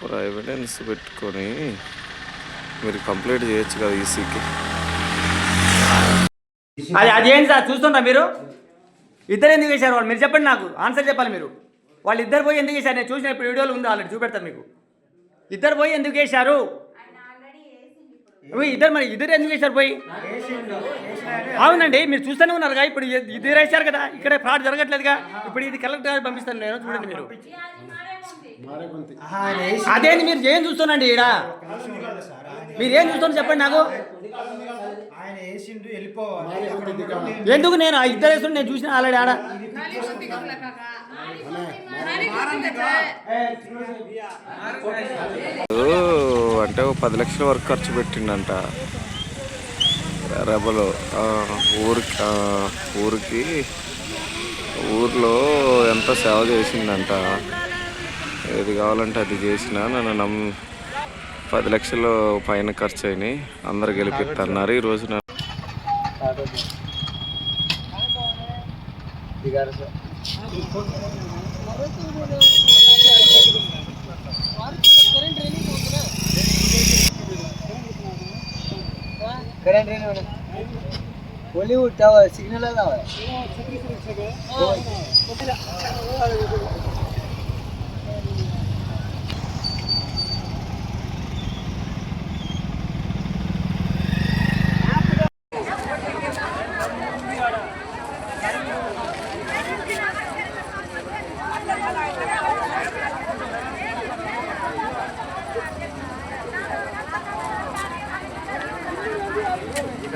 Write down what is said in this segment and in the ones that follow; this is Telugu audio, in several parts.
ప్రాపర్ ఎవిడెన్స్ పెట్టుకొని మీరు కంప్లీట్ చేయొచ్చు కదా ఈసీకి అది అదేంటి సార్? చూస్తుంటా మీరు? ఇద్దరు ఎందుకు వేశారు వాళ్ళు? మీరు చెప్పండి నాకు. ఆన్సర్ చెప్పాలి మీరు. వాళ్ళు ఇద్దరు పోయి ఎందుకు వేశారు నేను చూసిన ఇప్పుడు వీడియోలు ఉంది ఆల్రెడీ చూపెడతాను మీకు. ఇద్దరు పోయి ఎందుకు వేశారు ఇద్దరు మరి ఇద్దరు ఎందుకు వేశారు పోయి? అవునండి మీరు చూస్తూనే ఉన్నారుగా ఇప్పుడు ఇద్దరు వేశారు కదా ఇక్కడ ఫ్రాడ్ జరగట్లేదుగా. ఇప్పుడు ఇది కలెక్టర్ గారు పంపిస్తాను నేను చూడండి మీరు. అదేంటి మీరు ఏం చూస్తున్నాండి ఈడ? మీరు ఏం చూస్తున్నారు చెప్పండి నాకు. ఎందుకు నేను ఆ ఇద్దరు వేస్తుంటే నేను చూసిన ఆల్రెడీ ఆడ? అంటే పది లక్షల వరకు ఖర్చు పెట్టిండంట. రెబలు ఊరికి ఊరికి ఊర్లో ఎంత సేవ చేసిందంట ఏది కావాలంటే అది చేసిన నన్ను నమ్ పది లక్షల పైన ఖర్చు అయినాయి అందరు గెలిపిస్తున్నారు ఈరోజు బాలీవుడ్ సిగ్నల్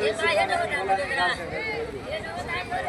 你妈也这么干过，是不？也这么干过嘞。